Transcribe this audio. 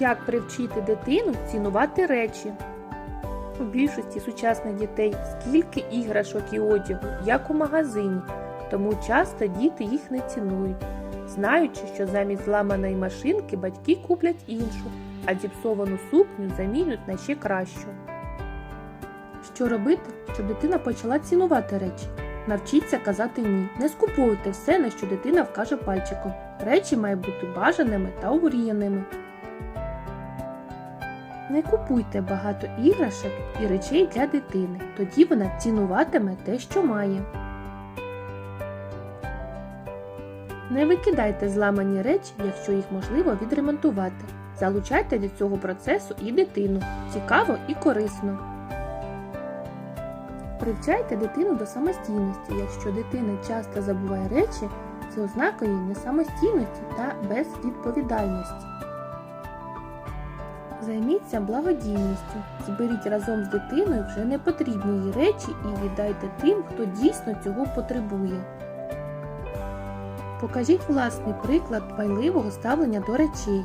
Як привчити дитину цінувати речі? У більшості сучасних дітей скільки іграшок і одягу, як у магазині, тому часто діти їх не цінують, знаючи, що замість зламаної машинки батьки куплять іншу, а зіпсовану сукню замінять на ще кращу. Що робити, щоб дитина почала цінувати речі? Навчіться казати ні. Не скуповуйте все, на що дитина вкаже пальчиком. Речі мають бути бажаними та умріяними. Не купуйте багато іграшок і речей для дитини. Тоді вона цінуватиме те, що має. Не викидайте зламані речі, якщо їх можливо відремонтувати. Залучайте до цього процесу і дитину. Цікаво і корисно. Привчайте дитину до самостійності. Якщо дитина часто забуває речі, це ознака її несамостійності та безвідповідальності. Займіться благодійністю. Зберіть разом з дитиною вже непотрібні її речі і віддайте тим, хто дійсно цього потребує. Покажіть власний приклад байливого ставлення до речей.